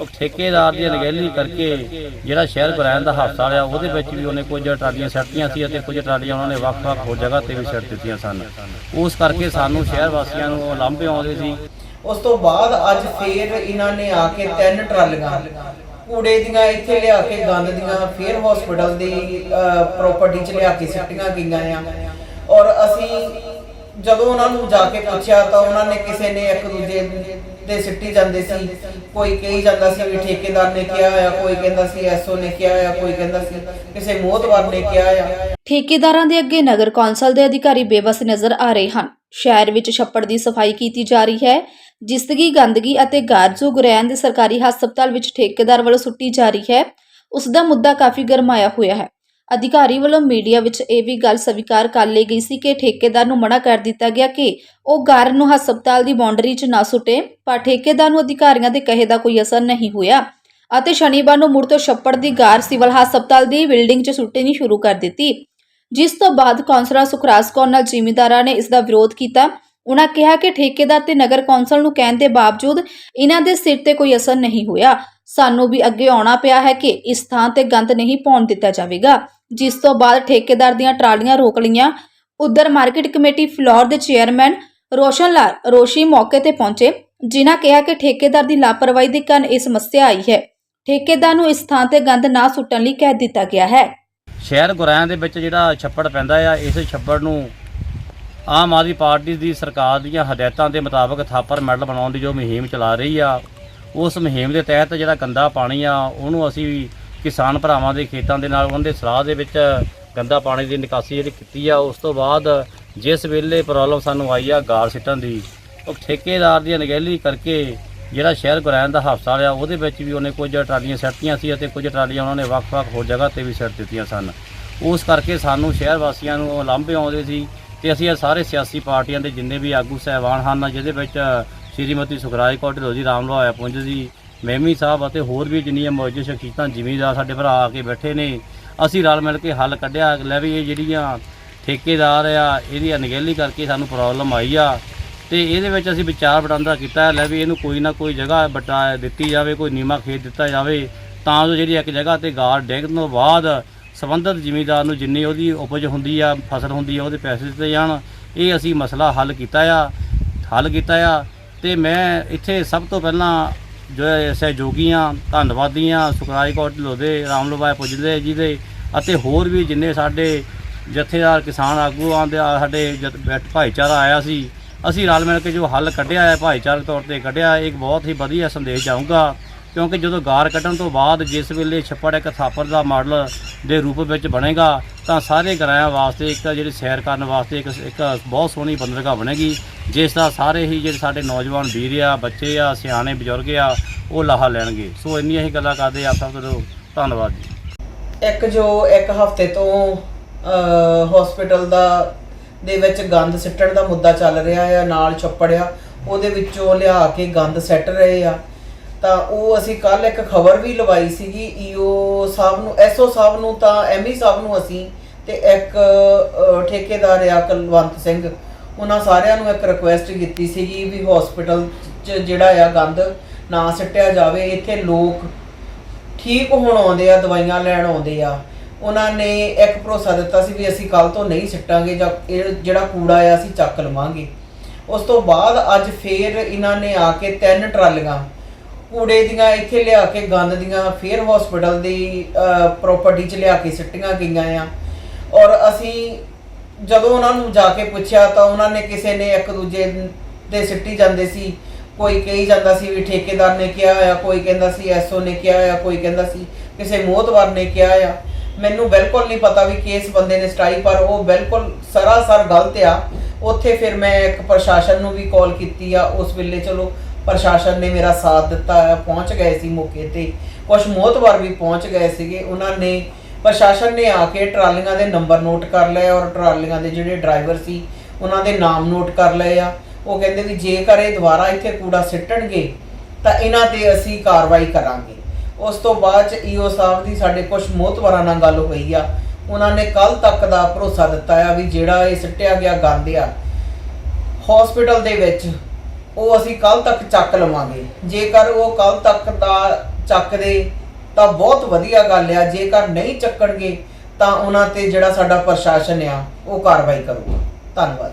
ਉਹ ਠੇਕੇਦਾਰ ਦੀ ਅਣਗਹਿਲੀ ਕਰਕੇ ਜਿਹੜਾ ਸ਼ਹਿਰ ਗੁਰੈਨ ਦਾ ਹਾਦਸਾ ਆ ਉਹਦੇ ਵਿੱਚ ਵੀ ਉਹਨੇ ਕੁਝ ਟਰਾਲੀਆਂ ਸੱਟੀਆਂ ਸੀ ਅਤੇ ਕੁਝ ਟਰਾਲੀਆਂ ਉਹਨਾਂ ਨੇ ਵੱਖ-ਵੱਖ ਹੋਰ ਜਗ੍ਹਾ ਤੇ ਵੀ ਸੱਟ ਦਿੱਤੀਆਂ ਸਨ। ਉਸ ਕਰਕੇ ਸਾਨੂੰ ਸ਼ਹਿਰ ਵਾਸੀਆਂ ਨੂੰ ਲਾਂਭੇ ਆਉਂਦੇ ਸੀ। ਉਸ ਤੋਂ ਬਾਅਦ ਅੱਜ ਫੇਰ ਇਹਨਾਂ ਨੇ ਆ ਕੇ ਤਿੰਨ ਟਰਾਲੀਆਂ ਕੂੜੇ ਦੀਆਂ ਇੱਥੇ ਲਿਆ ਕੇ, ਗੰਦ ਦੀਆਂ ਫੇਰ ਹਸਪੀਟਲ ਦੀ ਪ੍ਰਾਪਰਟੀ 'ਚ ਲਿਆ ਕੇ ਸੱਟੀਆਂ ਗਈਆਂ ਆ। ਔਰ ਅਸੀਂ ਜਦੋਂ ਉਹਨਾਂ ਨੂੰ ਜਾ ਕੇ ਪੁੱਛਿਆ ਤਾਂ ਉਹਨਾਂ ਨੇ ਕਿਸੇ ਨੇ ਇੱਕ ਦੂਜੇ ਦੇ ਸਿੱਟੀ ਜਾਂਦੇ ਸੀ। ਕੋਈ ਕਹੀ ਜਾਂਦਾ ਸੀ ਵੀ ਠੇਕੇਦਾਰ ਨੇ ਕਿਹਾ ਆ ਕੋਈ ਕਹਿੰਦਾ ਸੀ ਐਸਓ ਨੇ ਕਿਹਾ ਆ ਕੋਈ ਕਹਿੰਦਾ ਸੀ ਕਿਸੇ ਮੋਹਤਵਾਰ ਨੇ ਕਿਹਾ ਆ ਠੇਕੇਦਾਰਾਂ ਦੇ ਅੱਗੇ ਨਗਰ ਕੌਂਸਲ ਦੇ ਅਧਿਕਾਰੀ ਬੇਬਸ ਨਜ਼ਰ ਆ ਰਹੇ ਹਨ। ਸ਼ਹਿਰ ਵਿੱਚ ਛੱਪੜ ਦੀ ਸਫ਼ਾਈ ਕੀਤੀ ਜਾ ਰਹੀ ਹੈ। ਜਿਸਦਗੀ ਗੰਦਗੀ ਅਤੇ ਗਾਰਜੋ ਗੁਰੈਨ ਦੇ ਸਰਕਾਰੀ ਹਸਪਤਾਲ ਵਿੱਚ ਠੇਕੇਦਾਰ ਵੱਲੋਂ ਸੁੱਟੀ ਜਾ ਰਹੀ ਹੈ। ਉਸ ਦਾ ਮੁੱਦਾ ਕਾਫੀ ਗਰਮਾਇਆ ਹੋਇਆ ਹੈ। ਅਧਿਕਾਰੀ ਵੱਲੋਂ ਮੀਡੀਆ ਵਿੱਚ ਇਹ ਵੀ ਗੱਲ ਸਵੀਕਾਰ ਕਰ ਲਈ ਗਈ ਸੀ ਕਿ ਠੇਕੇਦਾਰ ਨੂੰ ਮਨਾ ਕਰ ਦਿੱਤਾ ਗਿਆ ਕਿ ਉਹ ਗਾਰ ਨੂੰ ਹਸਪਤਾਲ ਦੀ ਬਾਉਂਡਰੀ 'ਚ ਨਾ ਸੁੱਟੇ, ਪਰ ਠੇਕੇਦਾਰ ਨੂੰ ਅਧਿਕਾਰੀਆਂ ਦੇ ਕਹੇ ਦਾ ਕੋਈ ਅਸਰ ਨਹੀਂ ਹੋਇਆ ਅਤੇ ਸ਼ਨੀਵਾਰ ਨੂੰ ਮੁੜ ਤੋਂ ਛੱਪੜ ਦੀ ਗਾਰ ਸਿਵਲ ਹਸਪਤਾਲ ਦੀ ਬਿਲਡਿੰਗ 'ਚ ਸੁੱਟਣੀ ਸ਼ੁਰੂ ਕਰ ਦਿੱਤੀ। ਜਿਸ ਤੋਂ ਬਾਅਦ ਕੌਂਸਲਰ ਸੁਖਰਾਜ ਕੌਰ ਨਾਲ ਜ਼ਿਮੀਂਦਾਰਾਂ ਨੇ ਇਸ ਦਾ ਵਿਰੋਧ ਕੀਤਾ। ਉਹਨਾਂ ਕਿਹਾ ਕਿ ਠੇਕੇਦਾਰ ਤੇ ਨਗਰ ਕੌਂਸਲ ਨੂੰ ਕਹਿਣ ਦੇ ਬਾਵਜੂਦ ਇਹਨਾਂ ਦੇ ਸਿਰ ਤੇ ਕੋਈ ਅਸਰ ਨਹੀਂ ਹੋਇਆ। ਸਾਨੂੰ ਵੀ ਅੱਗੇ ਆਉਣਾ ਪਿਆ ਹੈ ਕਿ ਇਸ ਥਾਂ ਤੇ ਗੰਦ ਨਹੀਂ ਪਾਉਣ ਦਿੱਤਾ ਜਾਵੇਗਾ। ਜਿਸ ਤੋਂ ਬਾਅਦ ਠੇਕੇਦਾਰ ਦੀਆਂ ਟਰਾਲੀਆਂ ਰੋਕ ਲਈਆਂ। ਉਧਰ ਮਾਰਕੀਟ ਕਮੇਟੀ ਫਲੋਰ ਦੇ ਚੇਅਰਮੈਨ ਰੋਸ਼ਨ ਲਾਲ ਰੋਸ਼ੀ ਮੌਕੇ ਤੇ ਪਹੁੰਚੇ, ਜਿਨ੍ਹਾਂ ਕਿਹਾ ਕਿ ਠੇਕੇਦਾਰ ਦੀ ਲਾਪਰਵਾਹੀ ਦੇ ਕਾਰਨ ਇਹ ਸਮੱਸਿਆ ਆਈ ਹੈ। ਠੇਕੇਦਾਰ ਨੂੰ ਇਸ ਥਾਂ ਤੇ ਗੰਦ ਨਾ ਸੁੱਟਣ ਲਈ ਕਹਿ ਦਿੱਤਾ ਗਿਆ ਹੈ। ਸ਼ਹਿਰ ਗੁਰੈਨ ਦੇ ਵਿੱਚ ਜਿਹੜਾ ਛੱਪੜ ਪੈਂਦਾ ਆ, ਇਸ ਛੱਪੜ ਨੂੰ ਆਮ ਆਦਮੀ ਪਾਰਟੀ ਦੀ ਸਰਕਾਰ ਦੀਆਂ ਹਦਾਇਤਾਂ ਦੇ ਮੁਤਾਬਕ ਥਾਪਰ ਮੈਡਲ ਬਣਾਉਣ ਦੀ ਜੋ ਮੁਹਿੰਮ ਚਲਾ ਰਹੀ ਆ, ਉਸ ਮੁਹਿੰਮ ਦੇ ਤਹਿਤ ਜਿਹੜਾ ਗੰਦਾ ਪਾਣੀ ਆ, ਉਹਨੂੰ ਅਸੀਂ ਕਿਸਾਨ ਭਰਾਵਾਂ ਦੇ ਖੇਤਾਂ ਦੇ ਨਾਲ ਉਹਨਾਂ ਦੇ ਸਲਾਹ ਦੇ ਵਿੱਚ ਗੰਦਾ ਪਾਣੀ ਦੀ ਨਿਕਾਸੀ ਜਿਹੜੀ ਕੀਤੀ ਆ, ਉਸ ਤੋਂ ਬਾਅਦ ਜਿਸ ਵੇਲੇ ਪ੍ਰੋਬਲਮ ਸਾਨੂੰ ਆਈ ਆ ਗਾਰ ਸਿੱਟਣ ਦੀ, ਉਹ ਠੇਕੇਦਾਰ ਦੀ ਅਣਗਹਿਲੀ ਕਰਕੇ ਜਿਹੜਾ ਸ਼ਹਿਰ ਗੁਰੈਨ ਦਾ ਹਸਪਤਾਲ ਲਿਆ ਉਹਦੇ ਵਿੱਚ ਵੀ ਉਹਨੇ ਕੁਝ ਟਰਾਲੀਆਂ ਸੱਟੀਆਂ ਸੀ ਅਤੇ ਕੁਝ ਟਰਾਲੀਆਂ ਉਹਨਾਂ ਨੇ ਵੱਖ-ਵੱਖ ਹੋਰ ਜਗ੍ਹਾ ਤੇ ਵੀ ਸੱਟ ਦਿੱਤੀਆਂ ਸਨ। ਉਸ ਕਰਕੇ ਸਾਨੂੰ ਸ਼ਹਿਰ ਵਾਸੀਆਂ ਨੂੰ ਲਾਂਭੇ ਆਉਂਦੇ ਸੀ ਤੇ ਅਸੀਂ ਇਹ ਸਾਰੇ ਸਿਆਸੀ ਪਾਰਟੀਆਂ ਦੇ ਜਿੰਨੇ ਵੀ ਆਗੂ ਸਹਿਬਾਨ ਹਨ, ਜਿਹਦੇ ਵਿੱਚ ਸ਼੍ਰੀਮਤੀ ਸੁਖਰਾਜ ਕੌਰ ਢਿਲੋਜ਼ੀ ਜੀ, ਰਾਮ ਲੋਹਾਇਆ ਪੁੰਜ ਜੀ ਮਹਿਮੀ ਸਾਹਿਬ ਅਤੇ ਹੋਰ ਵੀ ਜਿੰਨੀਆਂ ਮੌਜੂਦ ਸ਼ਖਸੀਅਤਾਂ ਜ਼ਿਮੀਂਦਾਰ ਸਾਡੇ ਭਰਾ ਆ ਕੇ ਬੈਠੇ ਨੇ, ਅਸੀਂ ਰਲ ਮਿਲ ਕੇ ਹੱਲ ਕੱਢਿਆ। ਲੈ ਵੀ ਇਹ ਜਿਹੜੀਆਂ ਠੇਕੇਦਾਰ ਆ ਇਹਦੀ ਅਣਗਹਿਲੀ ਕਰਕੇ ਸਾਨੂੰ ਪ੍ਰੋਬਲਮ ਆਈ ਆ ਤੇ ਇਹਦੇ ਵਿੱਚ ਅਸੀਂ ਵਿਚਾਰ ਵਟਾਂਦਰਾ ਕੀਤਾ। ਲੈ ਵੀ ਇਹਨੂੰ ਕੋਈ ਨਾ ਕੋਈ ਜਗ੍ਹਾ ਬਟਾ ਦਿੱਤੀ ਜਾਵੇ, ਕੋਈ ਨੀਮਾ ਖੇਤ ਦਿੱਤਾ ਜਾਵੇ, ਤਾਂ ਜੋ ਜਿਹੜੀ ਇੱਕ ਜਗ੍ਹਾ ਤੇ ਗਾਰ ਡੇਗਣ ਤੋਂ ਬਾਅਦ ਸੰਬੰਧਿਤ ਜ਼ਿਮੀਂਦਾਰ ਨੂੰ ਜਿੰਨੀ ਉਹਦੀ ਉਪਜ ਹੁੰਦੀ ਆ, ਫਸਲ ਹੁੰਦੀ ਆ, ਉਹਦੇ ਪੈਸੇ ਦਿੱਤੇ ਜਾਣ। ਇਹ ਅਸੀਂ ਮਸਲਾ ਹੱਲ ਕੀਤਾ ਆ, ਹੱਲ ਕੀਤਾ ਆ ਤੇ ਮੈਂ ਇੱਥੇ ਸਭ ਤੋਂ ਪਹਿਲਾਂ ਜੋ ਸਹਿਯੋਗੀ ਸਹਿਯੋਗੀਆਂ, ਧੰਨਵਾਦੀਆਂ ਸੁਖਰਾਜ ਕੌਰ ਢਿੱਲੋਂ ਦੇ ਰਾਮ ਲਵਾਏ ਪੁੱਜਦੇ ਜੀ ਦੇ, ਅਤੇ ਹੋਰ ਵੀ ਜਿੰਨੇ ਸਾਡੇ ਜਥੇਦਾਰ ਕਿਸਾਨ ਆਗੂ ਆਂਦੇ ਆ, ਸਾਡੇ ਜਥ- ਭਾਈਚਾਰਾ ਆਇਆ ਸੀ, ਅਸੀਂ ਰਲ ਮਿਲ ਕੇ ਜੋ ਹੱਲ ਕੱਢਿਆ ਹੈ, ਭਾਈਚਾਰਕ ਤੌਰ ਤੇ ਕੱਢਿਆ, ਇੱਕ ਬਹੁਤ ਹੀ ਵਧੀਆ ਸੰਦੇਸ਼ ਜਾਊਗਾ, ਕਿਉਂਕਿ ਜਦੋਂ ਗਾਰ ਕੱਢਣ ਤੋਂ ਬਾਅਦ ਜਿਸ ਵੇਲੇ ਛੱਪੜ ਇੱਕ ਥਾਪਰ ਦਾ ਮਾਡਲ ਦੇ ਰੂਪ ਵਿੱਚ ਬਣੇਗਾ, ਤਾਂ ਸਾਰੇ ਕਿਰਾਇਆ ਵਾਸਤੇ ਇੱਕ ਜਿਹੜੀ ਸੈਰ ਕਰਨ ਵਾਸਤੇ ਇੱਕ ਇੱਕ ਬਹੁਤ ਸੋਹਣੀ ਬੰਦਰਗਾਹ ਬਣੇਗੀ ਜਿਸ ਦਾ ਸਾਰੇ ਹੀ ਜਿਹੜੇ ਸਾਡੇ ਨੌਜਵਾਨ ਵੀਰ ਆ, ਬੱਚੇ ਆ, ਸਿਆਣੇ, ਬਜ਼ੁਰਗ ਆ, ਉਹ ਲਾਹਾ ਲੈਣਗੇ। ਸੋ ਇੰਨੀਆਂ ਹੀ ਗੱਲਾਂ ਕਰਦੇ ਆ ਸਭ ਤੋਂ ਧੰਨਵਾਦ ਜੀ। ਇੱਕ ਜੋ ਇੱਕ ਹਫ਼ਤੇ ਤੋਂ ਹਸਪੀਟਲ ਦਾ, ਦੇ ਵਿੱਚ ਗੰਦ ਸਿੱਟਣ ਦਾ ਮੁੱਦਾ ਚੱਲ ਰਿਹਾ ਆ, ਨਾਲ ਛੱਪੜਿਆ ਉਹਦੇ ਵਿੱਚੋਂ ਲਿਆ ਕੇ ਗੰਦ ਸੱਟ ਰਹੇ ਆ। ਤਾਂ ਉਹ ਅਸੀਂ ਕੱਲ ਇੱਕ ਖਬਰ ਵੀ ਲਵਾਈ ਸੀਗੀ, ਈਓ ਸਾਹਿਬ ਨੂੰ, ਐਸਓ ਸਾਹਿਬ ਨੂੰ ਤਾਂ, ਐਮਈ ਸਾਹਿਬ ਨੂੰ ਅਸੀਂ ਤੇ ਇੱਕ ਠੇਕੇਦਾਰ ਆ, ਕੁਲਵੰਤ ਸਿੰਘ। ਉਹਨਾਂ ਸਾਰਿਆਂ ਨੂੰ ਇੱਕ ਰਿਕੁਐਸਟ ਕੀਤੀ ਸੀਗੀ ਵੀ ਹਸਪੀਟਲ 'ਚ ਜਿਹੜਾ ਆ ਗੰਦ ਨਾ ਸਿੱਟਿਆ ਜਾਵੇ, ਇੱਥੇ ਲੋਕ ਠੀਕ ਹੋਣ ਆਉਂਦੇ ਆ, ਦਵਾਈਆਂ ਲੈਣ ਆਉਂਦੇ ਆ। ਉਹਨਾਂ ਨੇ ਇੱਕ ਭਰੋਸਾ ਦਿੱਤਾ ਸੀ ਵੀ ਅਸੀਂ ਕੱਲ ਤੋਂ ਨਹੀਂ ਸਿੱਟਾਂਗੇ ਜਾਂ ਇਹ ਜਿਹੜਾ ਕੂੜਾ ਆ ਅਸੀਂ ਚੱਕ ਲਵਾਂਗੇ। ਉਸ ਤੋਂ ਬਾਅਦ ਅੱਜ ਫੇਰ ਇਹਨਾਂ ਨੇ ਆ ਕੇ ਤਿੰਨ ਟਰਾਲੀਆਂ ਕੂੜੇ ਦੀਆਂ ਇੱਥੇ ਲਿਆ ਕੇ, ਗੰਦ ਦੀਆਂ ਫੇਰ ਹਸਪੀਟਲ ਦੀ ਪ੍ਰਾਪਰਟੀ 'ਚ ਲਿਆ ਕੇ ਸਿੱਟੀਆਂ ਗਈਆਂ ਆ। ਔਰ ਅਸੀਂ ਜਦੋਂ ਉਹਨਾਂ ਨੂੰ ਜਾ ਕੇ ਪੁੱਛਿਆ ਤਾਂ ਉਹਨਾਂ ਨੇ ਕਿਸੇ ਨੇ ਇੱਕ ਦੂਜੇ ਦੇ ਸਿੱਟੀ ਜਾਂਦੇ ਸੀ। ਕੋਈ ਕਹੀ ਜਾਂਦਾ ਸੀ ਵੀ ਠੇਕੇਦਾਰ ਨੇ ਕਿਹਾ ਆ ਕੋਈ ਕਹਿੰਦਾ ਸੀ ਐਸਓ ਨੇ ਕਿਹਾ ਆ ਕੋਈ ਕਹਿੰਦਾ ਸੀ ਕਿਸੇ ਮੋਹਤਵਾਰ ਨੇ ਕਿਹਾ ਆ ਮੈਨੂੰ ਬਿਲਕੁਲ ਨਹੀਂ ਪਤਾ ਵੀ ਕਿਸ ਬੰਦੇ ਨੇ ਸਟਾਈ, ਪਰ ਉਹ ਬਿਲਕੁਲ ਸਰਾਸਰ ਗਲਤ ਆ। ਉੱਥੇ ਫਿਰ ਮੈਂ ਇੱਕ ਪ੍ਰਸ਼ਾਸਨ ਨੂੰ ਵੀ ਕਾਲ ਕੀਤੀ ਆ, ਉਸ ਵੇਲੇ ਚਲੋ ਪ੍ਰਸ਼ਾਸਨ ਨੇ ਮੇਰਾ ਸਾਥ ਦਿੱਤਾ ਆ ਪਹੁੰਚ ਗਏ ਸੀ ਮੌਕੇ ਤੇ। ਕੁਝ ਮੋਹਤਵਾਰ ਵੀ ਪਹੁੰਚ ਗਏ ਸੀਗੇ। ਉਹਨਾਂ ਨੇ ਪ੍ਰਸ਼ਾਸਨ ਨੇ ਆ ਕੇ ਟਰਾਲੀਆਂ ਦੇ ਨੰਬਰ ਨੋਟ ਕਰ ਲਏ ਔਰ ਟਰਾਲੀਆਂ ਦੇ ਜਿਹੜੇ ਡਰਾਈਵਰ ਸੀ, ਉਹਨਾਂ ਦੇ ਨਾਮ ਨੋਟ ਕਰ ਲਏ ਆ। ਉਹ ਕਹਿੰਦੇ ਵੀ ਜੇਕਰ ਇਹ ਦੁਬਾਰਾ ਇੱਥੇ ਕੂੜਾ ਸਿੱਟਣਗੇ, ਤਾਂ ਇਹਨਾਂ ਤੇ ਅਸੀਂ ਕਾਰਵਾਈ ਕਰਾਂਗੇ। ਉਸ ਤੋਂ ਬਾਅਦ ਚ ਈਓ ਸਾਹਿਬ ਦੀ ਸਾਡੇ ਕੁਝ ਮੋਹਤਵਾਰਾਂ ਨਾਲ ਗੱਲ ਹੋਈ ਆ। ਉਹਨਾਂ ਨੇ ਕੱਲ ਤੱਕ ਦਾ ਭਰੋਸਾ ਦਿੱਤਾ ਆ ਵੀ ਜਿਹੜਾ ਇਹ ਸਿੱਟਿਆ ਗਿਆ ਗੰਦ ਆ ਹਸਪੀਟਲ ਦੇ ਵਿੱਚ, ਉਹ ਅਸੀਂ ਕੱਲ ਤੱਕ ਚੱਕ ਲਵਾਂਗੇ। ਜੇਕਰ ਉਹ ਕੱਲ ਤੱਕ ਦਾ ਚੱਕਦੇ ਤਾਂ ਬਹੁਤ ਵਧੀਆ ਗੱਲ ਆ, ਜੇਕਰ ਨਹੀਂ ਚੱਕਣਗੇ ਤਾਂ ਉਹਨਾਂ ਤੇ ਜਿਹੜਾ ਸਾਡਾ ਪ੍ਰਸ਼ਾਸਨ ਆ, ਉਹ ਕਾਰਵਾਈ ਕਰੂਗਾ। ਧੰਨਵਾਦ।